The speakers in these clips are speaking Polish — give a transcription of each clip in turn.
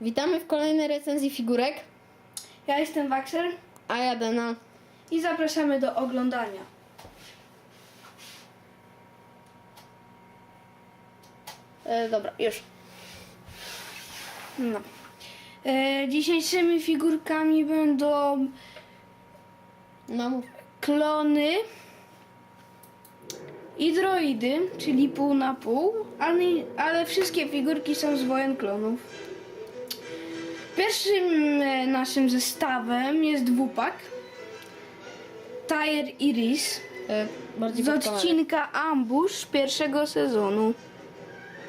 Witamy w kolejnej recenzji figurek, Ja jestem Waxer a ja Dana. i zapraszamy do oglądania. E, dobra, już. No. E, dzisiejszymi figurkami będą No mów. klony i droidy, czyli pół na pół, ale, ale wszystkie figurki są z wojen klonów. Pierwszym e, naszym zestawem jest dwupak. Tyre i Riz E, bardziej z pod kamerę. odcinka Ambush pierwszego sezonu.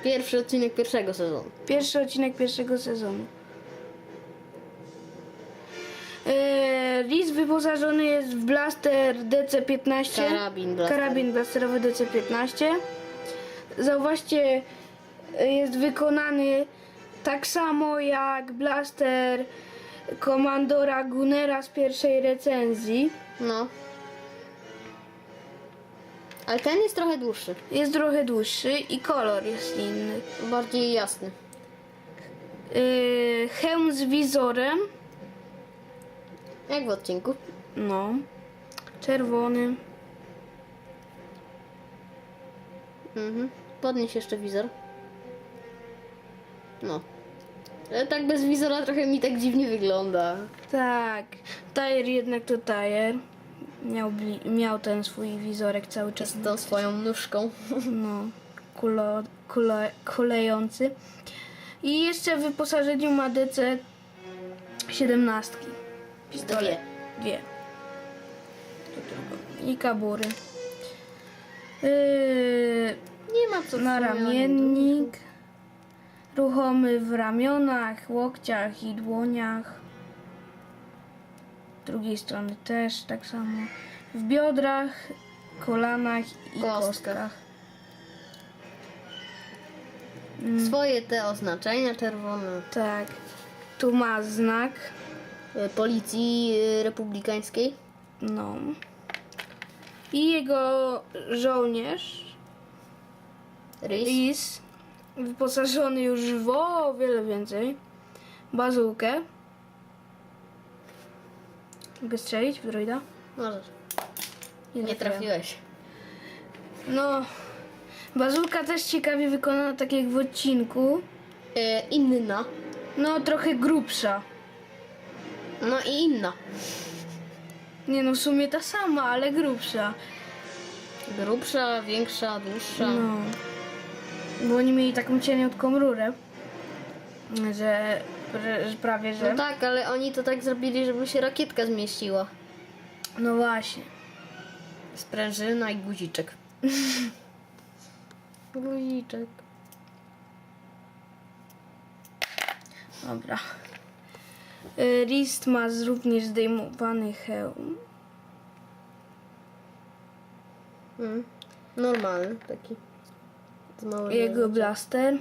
Pierwszy odcinek pierwszego sezonu. Pierwszy odcinek pierwszego sezonu. Yy, Liz wyposażony jest w blaster DC-15. Karabin blasterowy. Karabin blasterowy DC-15. Zauważcie, yy, jest wykonany tak samo jak blaster komandora Gunnera z pierwszej recenzji. No. Ale ten jest trochę dłuższy. Jest trochę dłuższy i kolor jest inny. Bardziej jasny. Yy, hełm z wizorem. Jak w odcinku. No. Czerwony. Mhm. Podnieś jeszcze wizor. No. Ale tak bez wizora trochę mi tak dziwnie wygląda. Tak. Tajer jednak to tajer. Miał, bli- miał ten swój wizorek cały czas. Z tą swoją nóżką. No. Kulo, kulo, kulejący. I jeszcze w wyposażeniu ma DC 17. Dwie. Dwie. I kabury. Yy, Nie ma co na w sumie o nim. Ruchomy w ramionach, łokciach i dłoniach. Z drugiej strony też tak samo. W biodrach, kolanach i Kostkach. kostkach. dużo. Swoje te oznaczenia czerwone. Tak. Tu ma znak. e, Policji e, Republikańskiej. No. I jego żołnierz, Rys. Lis, wyposażony już w o wiele więcej. Bazułkę. Mogę strzelić w droida? Możesz. Nie, Nie trafiłem. trafiłeś. No. Bazulka też ciekawie wykonana, tak jak w odcinku. E, inna. No, trochę grubsza. No i inna. Nie no, w sumie ta sama, ale grubsza. Grubsza, większa, dłuższa. No. Bo oni mieli taką cieniutką rurę, że, że prawie, że... No tak, ale oni to tak zrobili, żeby się rakietka zmieściła. No właśnie. Sprężyna i guziczek. guziczek. Dobra. Y, List ma również zdejmowany hełm. Mm. Normalny taki. Małym Jego blaster.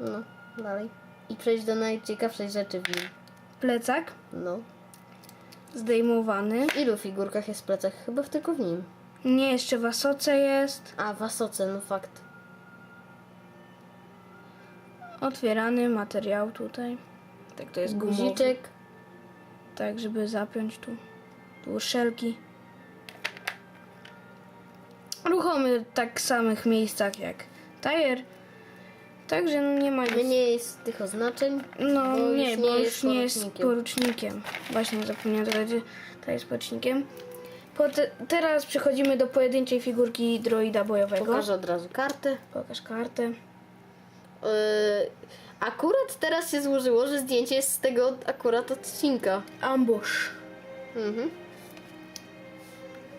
No, dalej. I przejść do najciekawszej rzeczy w nim. Plecak No. zdejmowany. W ilu figurkach jest plecak? Chyba w tylko w nim. Nie, jeszcze w asoce jest. A, w Asoce, no fakt. Otwierany materiał tutaj. Tak to jest gumowy. Guziczek. Tak, żeby zapiąć tu. Tu szelki. W tak samych miejscach jak tajer. Także no nie ma nic. Nie jest tych oznaczeń. No bo nie, bo już jest nie jest porucznikiem. porucznikiem. Właśnie zapomniałem dodać, że to jest porucznikiem. Pote- teraz przechodzimy do pojedynczej figurki droida bojowego. Pokażę od razu kartę. Pokaż kartę. Yy, akurat teraz się złożyło, że zdjęcie jest z tego akurat odcinka. Ambush. Mhm.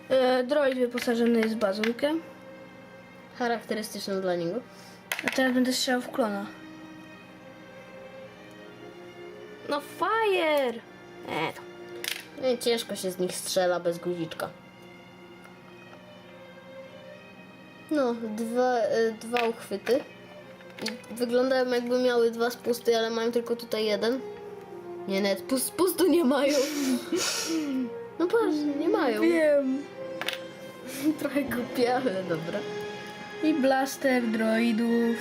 E, droid wyposażony jest w bazulkę. Charakterystyczną dla niego. A teraz będę strzelał w klona. No fire! E, to. Nie, ciężko się z nich strzela bez guziczka. No, dwa, y, dwa uchwyty. I Wyglądają jakby miały dwa spusty, ale mają tylko tutaj jeden. Nie, net, pust, spustu nie mają. No patrz, nie mają. Wiem. Trochę głupie, ale dobra. I blaster droidów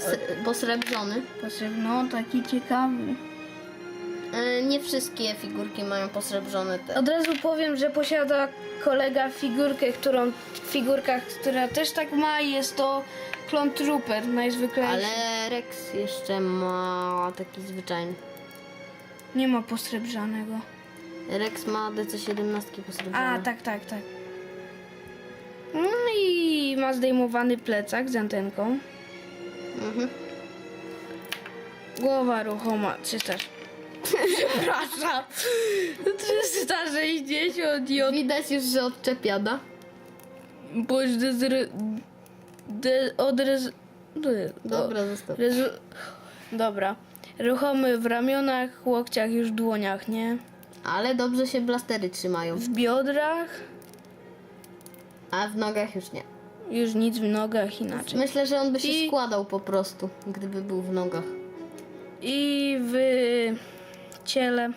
Sre- posrebrzony. No, taki ciekawy. E, nie wszystkie figurki mają posrebrzone te. Od razu powiem, że posiada kolega figurkę, którą w figurkach, która też tak ma jest to Clone Trooper najzwyklejszy. Ale Rex jeszcze ma taki zwyczajny. Nie ma posrebrzanego. Rex ma DC-17 posrebrzone. A, tak, tak, tak. No i ma zdejmowany plecak z antenką. Mhm. Głowa ruchoma 300. Przepraszam. 360 i od... Widać już, że odczepiada. Bądź dezry... De... Odrez... de- Dobra, zostaw. Rezu... Dobra. Ruchomy w ramionach, łokciach, już dłoniach, nie? Ale dobrze się blastery trzymają. W biodrach, A w nogach już nie. już nic w nogach inaczej. Myślę, że on by się I- składał po prostu, gdyby był w nogach. I w ciele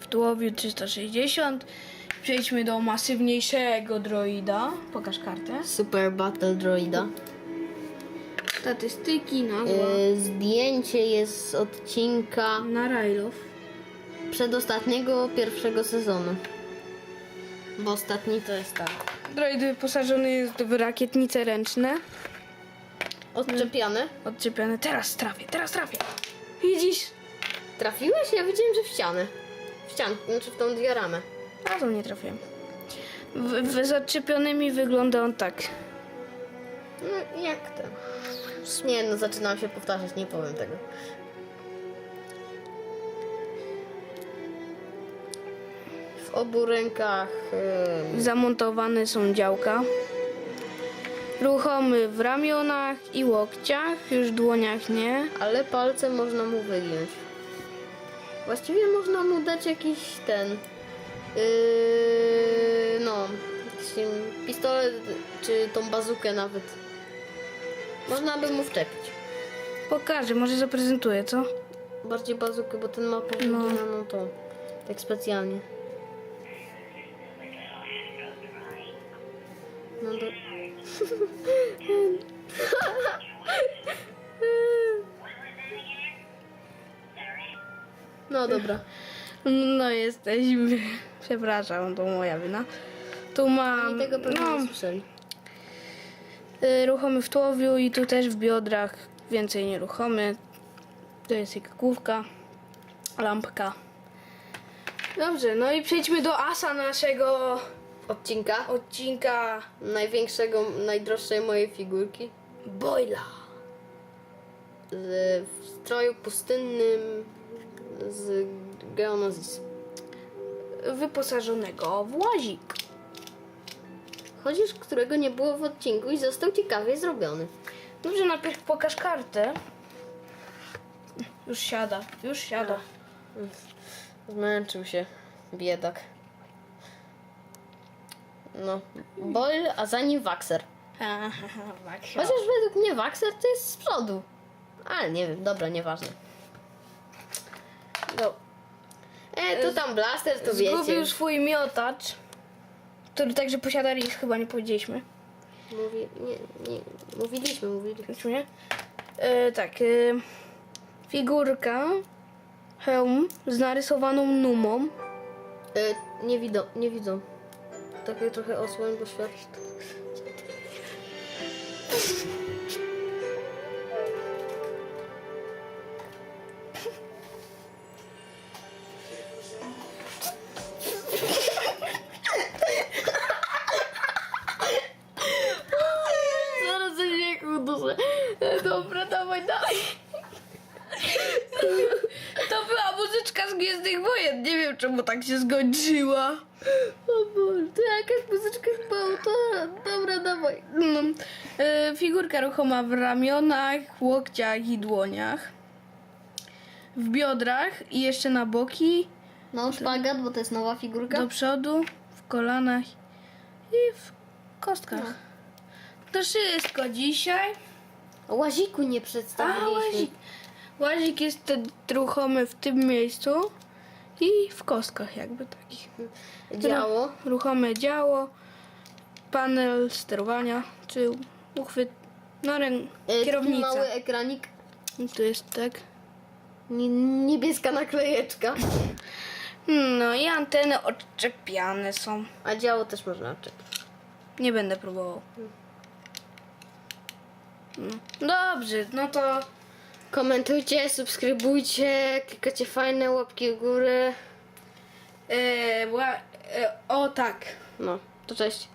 w tułowiu 360. Przejdźmy do masywniejszego droida. Pokaż kartę. Super Battle Droida. Statystyki, nazwa. Yy, zdjęcie jest z odcinka Na Railow. przedostatniego pierwszego sezonu. Bo ostatni to jest tak. Droid wyposażony jest w rakietnice ręczne. Odczepiane. Odczepione. Teraz trafię, teraz trafię. Widzisz? Trafiłeś? Ja widziałem, że w ścianę. W ścianę, znaczy w tą dioramę. A to nie trafiłem. W, w, z odczepionymi wygląda on tak. No jak to? Nie no, zaczynam się powtarzać, nie powiem tego. W obu rękach Zamontowane są działka. Ruchomy w ramionach i łokciach, już dłoniach nie. ale palce można mu wygiąć. Właściwie można mu dać jakiś ten. Yy, no, pistolet czy tą bazukę nawet. Można by mu wczepić. Pokażę, może zaprezentuję, co? Bardziej bazukę, bo ten ma powyginaną tą. Tak specjalnie. No dobra. No jesteśmy. Przepraszam, to moja wina. Tu mam I tego pewnie no, nie słyszeli. y, ruchomy w tułowiu i tu też w biodrach więcej nieruchomy. To jest jego główka, lampka. Dobrze, no i przejdźmy do asa naszego Odcinka odcinka największego, najdroższej mojej figurki. Boila. Z, w stroju pustynnym z Geonosis. Wyposażonego w łazik. Chociaż którego nie było w odcinku i został ciekawie zrobiony. Dobrze, najpierw pokaż kartę. Już siada, już siada. Zmęczył się, biedak. No, Boyle, a za nim Waxer. Chociaż według mnie Waxer to jest z przodu. Ale nie wiem, dobra, nieważne. No, E, to tam blaster, to wiecie. Zgubił swój miotacz, który także posiada chyba nie powiedzieliśmy. Mówi, nie, nie, mówiliśmy, mówiliśmy. Czy nie? E, tak, e, figurka, hełm z narysowaną numą. E, nie widzą, nie widzą. Takie trochę osłoń, bo świat... Zaraz ze śmiechu uduszę. E, Dobra, dawaj, dawaj. To była muzyczka z Gwiezdnych Wojen, nie wiem czemu tak się skończyła. Dawaj. No, e, figurka ruchoma w ramionach, łokciach i dłoniach. W biodrach i jeszcze na boki, No, szpagat, bo to jest nowa figurka. do przodu, w kolanach i w kostkach. To wszystko dzisiaj. O łaziku nie A, przedstawiliśmy. łazik. Łazik jest ten ruchomy w tym miejscu i w kostkach jakby takich. Działo. Ruchome działo, panel sterowania, czy uchwyt, No, rę... E, kierownica. mały ekranik. I Tu jest tak. Nie, niebieska naklejeczka. No i anteny odczepiane są. A działo też można odczepić. Nie będę próbował. No. Dobrze, no to Komentujcie, subskrybujcie, klikacie fajne łapki w górę. e, ła, e, o tak. No, to cześć.